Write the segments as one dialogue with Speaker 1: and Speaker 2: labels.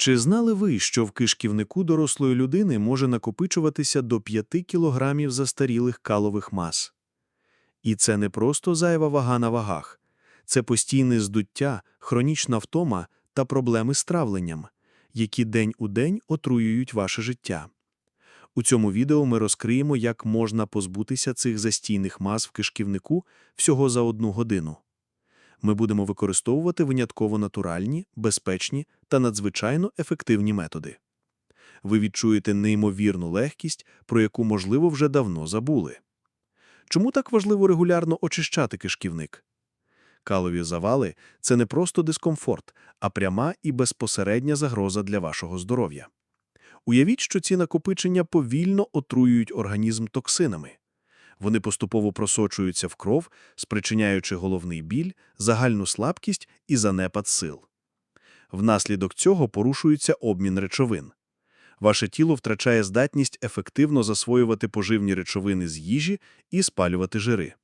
Speaker 1: Чи знали ви, що в кишківнику дорослої людини може накопичуватися до 5 кілограмів застарілих калових мас? І це не просто зайва вага на вагах. Це постійне здуття, хронічна втома та проблеми з травленням, які день у день отруюють ваше життя. У цьому відео ми розкриємо, як можна позбутися цих застійних мас в кишківнику всього за одну годину. Ми будемо використовувати винятково натуральні, безпечні та надзвичайно ефективні методи. Ви відчуєте неймовірну легкість, про яку, можливо, вже давно забули. Чому так важливо регулярно очищати кишківник? Калові завали – це не просто дискомфорт, а пряма і безпосередня загроза для вашого здоров'я. Уявіть, що ці накопичення повільно отруюють організм токсинами. Вони поступово просочуються в кров, спричиняючи головний біль, загальну слабкість і занепад сил. Внаслідок цього порушується обмін речовин. Ваше тіло втрачає здатність ефективно засвоювати поживні речовини з їжі і спалювати жири.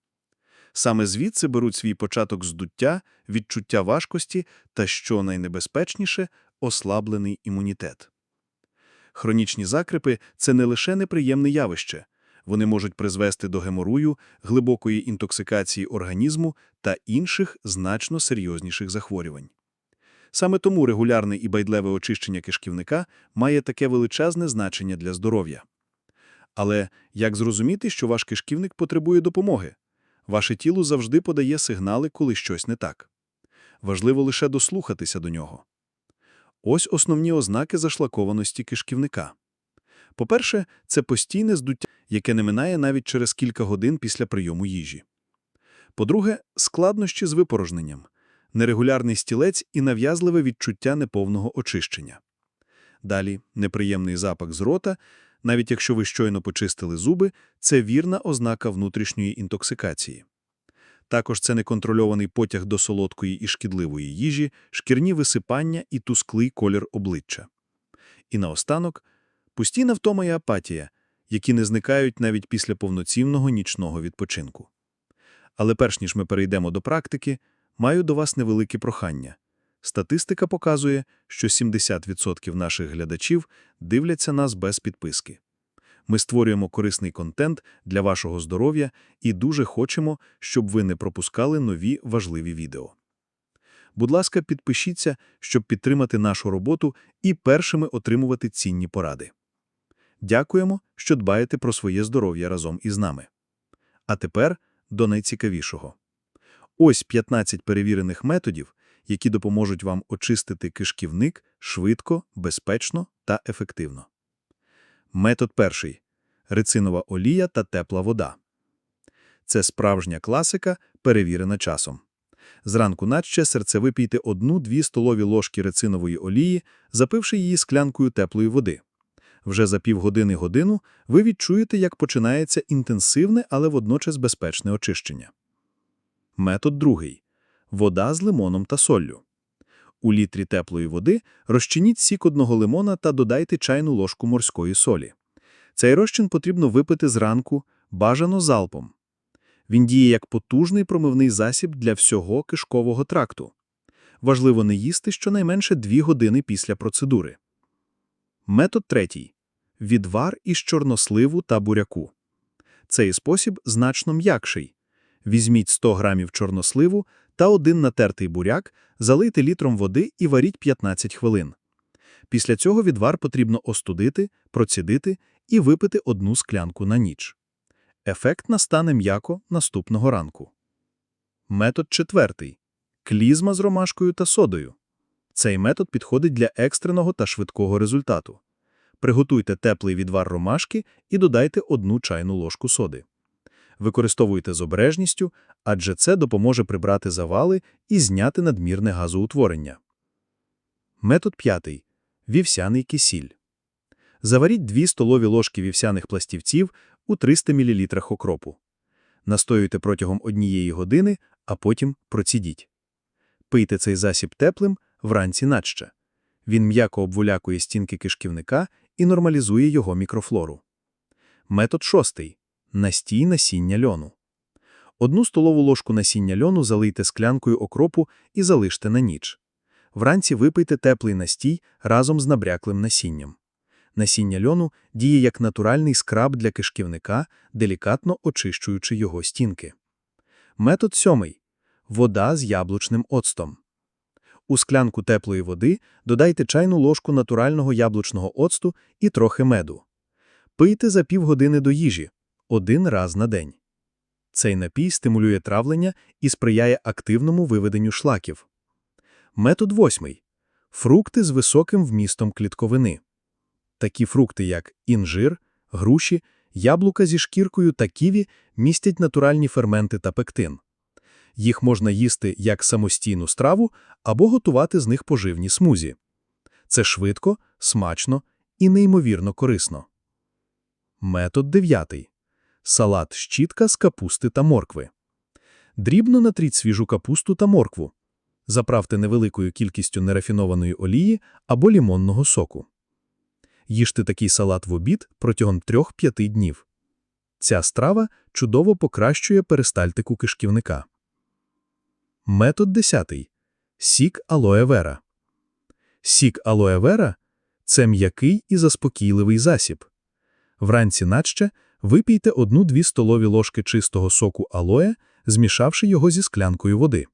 Speaker 1: Саме звідси беруть свій початок здуття, відчуття важкості та, що найнебезпечніше, ослаблений імунітет. Хронічні закрипи – це не лише неприємне явище. Вони можуть призвести до геморую, глибокої інтоксикації організму та інших значно серйозніших захворювань. Саме тому регулярне і байдлеве очищення кишківника має таке величезне значення для здоров'я. Але як зрозуміти, що ваш кишківник потребує допомоги? Ваше тіло завжди подає сигнали, коли щось не так. Важливо лише дослухатися до нього. Ось основні ознаки зашлакованості кишківника. По-перше, це постійне здуття, яке не минає навіть через кілька годин після прийому їжі. По-друге, складнощі з випорожненням, нерегулярний стілець і нав'язливе відчуття неповного очищення. Далі неприємний запах з рота, навіть якщо ви щойно почистили зуби, це вірна ознака внутрішньої інтоксикації. Також це неконтрольований потяг до солодкої і шкідливої їжі, шкірні висипання і тусклий колір обличчя. І наостанок – постійна втома і апатія, які не зникають навіть після повноцінного нічного відпочинку. Але перш ніж ми перейдемо до практики, маю до вас невелике прохання. Статистика показує, що 70% наших глядачів дивляться нас без підписки. Ми створюємо корисний контент для вашого здоров'я і дуже хочемо, щоб ви не пропускали нові важливі відео. Будь ласка, підпишіться, щоб підтримати нашу роботу і першими отримувати цінні поради. Дякуємо, що дбаєте про своє здоров'я разом із нами. А тепер до найцікавішого. Ось 15 перевірених методів, які допоможуть вам очистити кишківник швидко, безпечно та ефективно. Метод перший – рецинова олія та тепла вода. Це справжня класика, перевірена часом. Зранку наче серце випійте 1-2 столові ложки рецинової олії, запивши її склянкою теплої води. Вже за півгодини-годину ви відчуєте, як починається інтенсивне, але водночас безпечне очищення. Метод другий. Вода з лимоном та соллю. У літрі теплої води розчиніть сік одного лимона та додайте чайну ложку морської солі. Цей розчин потрібно випити зранку, бажано залпом. Він діє як потужний промивний засіб для всього кишкового тракту. Важливо не їсти щонайменше 2 години після процедури. Метод третій. Відвар із чорносливу та буряку. Цей спосіб значно м'якший. Візьміть 100 грамів чорносливу та один натертий буряк, залийте літром води і варіть 15 хвилин. Після цього відвар потрібно остудити, процідити і випити одну склянку на ніч. Ефект настане м'яко наступного ранку. Метод четвертий. Клізма з ромашкою та содою. Цей метод підходить для екстреного та швидкого результату. Приготуйте теплий відвар ромашки і додайте одну чайну ложку соди. Використовуйте з обережністю, адже це допоможе прибрати завали і зняти надмірне газоутворення. Метод п'ятий. Вівсяний кисіль. Заваріть 2 столові ложки вівсяних пластівців у 300 мл окропу. Настоюйте протягом однієї години, а потім процідіть. Пийте цей засіб теплим вранці наче. Він м'яко обволякує стінки кишківника і нормалізує його мікрофлору. Метод шостий. Настій насіння льону. Одну столову ложку насіння льону залийте склянкою окропу і залиште на ніч. Вранці випийте теплий настій разом з набряклим насінням. Насіння льону діє як натуральний скраб для кишківника, делікатно очищуючи його стінки. Метод сьомий. Вода з яблучним оцтом. У склянку теплої води додайте чайну ложку натурального яблучного оцту і трохи меду. Пийте за півгодини до їжі, один раз на день. Цей напій стимулює травлення і сприяє активному виведенню шлаків. Метод восьмий. Фрукти з високим вмістом клітковини. Такі фрукти, як інжир, груші, яблука зі шкіркою та ківі містять натуральні ферменти та пектин. Їх можна їсти як самостійну страву або готувати з них поживні смузі. Це швидко, смачно і неймовірно корисно. Метод дев'ятий. Салат щітка з капусти та моркви. Дрібно натріть свіжу капусту та моркву. Заправте невеликою кількістю нерафінованої олії або лімонного соку. Їжте такий салат в обід протягом 3-5 днів. Ця страва чудово покращує перистальтику кишківника. Метод 10. Сік алоe вера. Сік алоe вера – це м'який і заспокійливий засіб. Вранці наче випійте 1-2 столові ложки чистого соку алоe, змішавши його зі склянкою води.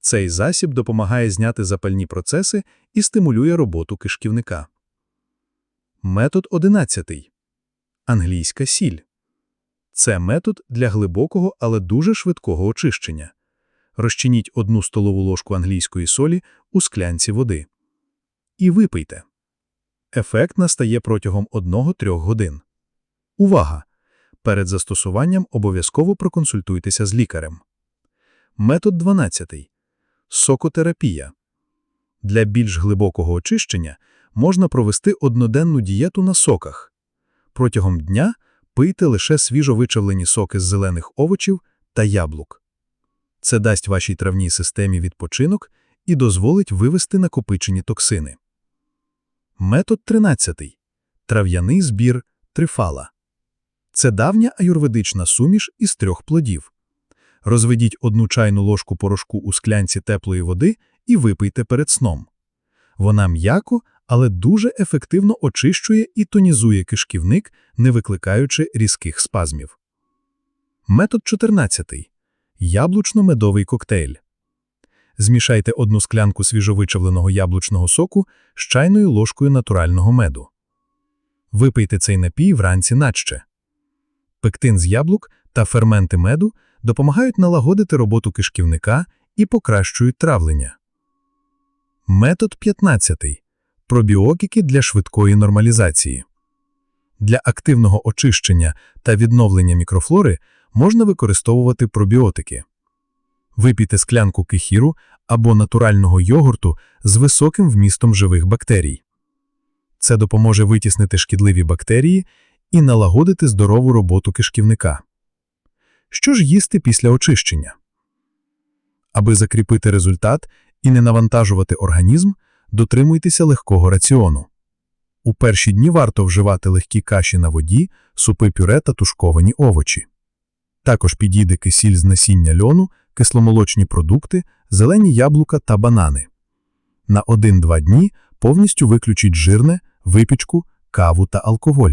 Speaker 1: Цей засіб допомагає зняти запальні процеси і стимулює роботу кишківника. Метод 11. Англійська сіль. Це метод для глибокого, але дуже швидкого очищення. Розчиніть одну столову ложку англійської солі у склянці води. І випийте. Ефект настає протягом 1-3 годин. Увага! Перед застосуванням обов'язково проконсультуйтеся з лікарем. Метод 12. Сокотерапія. Для більш глибокого очищення можна провести одноденну дієту на соках. Протягом дня пийте лише свіжо вичавлені соки з зелених овочів та яблук. Це дасть вашій травній системі відпочинок і дозволить вивести накопичені токсини. Метод 13. Трав'яний збір трифала. Це давня аюрведична суміш із трьох плодів. Розведіть одну чайну ложку порошку у склянці теплої води і випийте перед сном. Вона м'яко, але дуже ефективно очищує і тонізує кишківник, не викликаючи різких спазмів. Метод 14. Яблучно-медовий коктейль. Змішайте одну склянку свіжовичавленого яблучного соку з чайною ложкою натурального меду. Випийте цей напій вранці наче. Пектин з яблук та ферменти меду допомагають налагодити роботу кишківника і покращують травлення. Метод 15. Пробіотики для швидкої нормалізації. Для активного очищення та відновлення мікрофлори можна використовувати пробіотики. Випійте склянку кефіру або натурального йогурту з високим вмістом живих бактерій. Це допоможе витіснити шкідливі бактерії і налагодити здорову роботу кишківника. Що ж їсти після очищення? Аби закріпити результат і не навантажувати організм, дотримуйтеся легкого раціону. У перші дні варто вживати легкі каші на воді, супи пюре та тушковані овочі. Також підійде кисіль з насіння льону, кисломолочні продукти, зелені яблука та банани. На 1-2 дні повністю виключіть жирне, випічку, каву та алкоголь.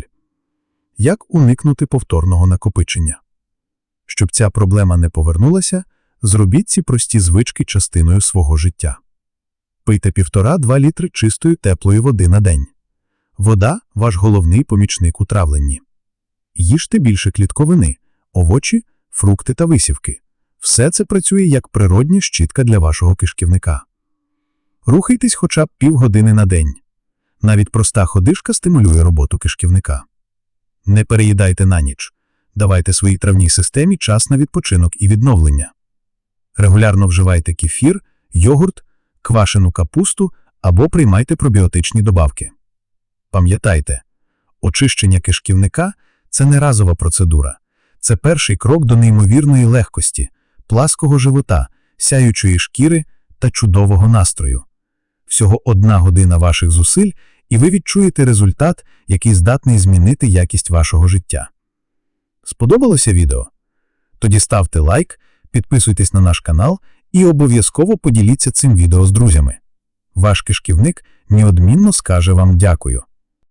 Speaker 1: Як уникнути повторного накопичення? Щоб ця проблема не повернулася, зробіть ці прості звички частиною свого життя. Пийте 1,5-2 літри чистої теплої води на день. Вода – ваш головний помічник у травленні. Їжте більше клітковини, овочі, фрукти та висівки. Все це працює як природня щітка для вашого кишківника. Рухайтесь хоча б півгодини на день. Навіть проста ходишка стимулює роботу кишківника. Не переїдайте на ніч. Давайте своїй травній системі час на відпочинок і відновлення. Регулярно вживайте кефір, йогурт, квашену капусту або приймайте пробіотичні добавки. Пам'ятайте, очищення кишківника це не разова процедура. Це перший крок до неймовірної легкості, плаского живота, сяючої шкіри та чудового настрою. Всього одна година ваших зусиль, і ви відчуєте результат, який здатний змінити якість вашого життя. Сподобалося відео? Тоді ставте лайк, підписуйтесь на наш канал і обов'язково поділіться цим відео з друзями.
Speaker 2: ваш кишківник неодмінно скаже вам дякую.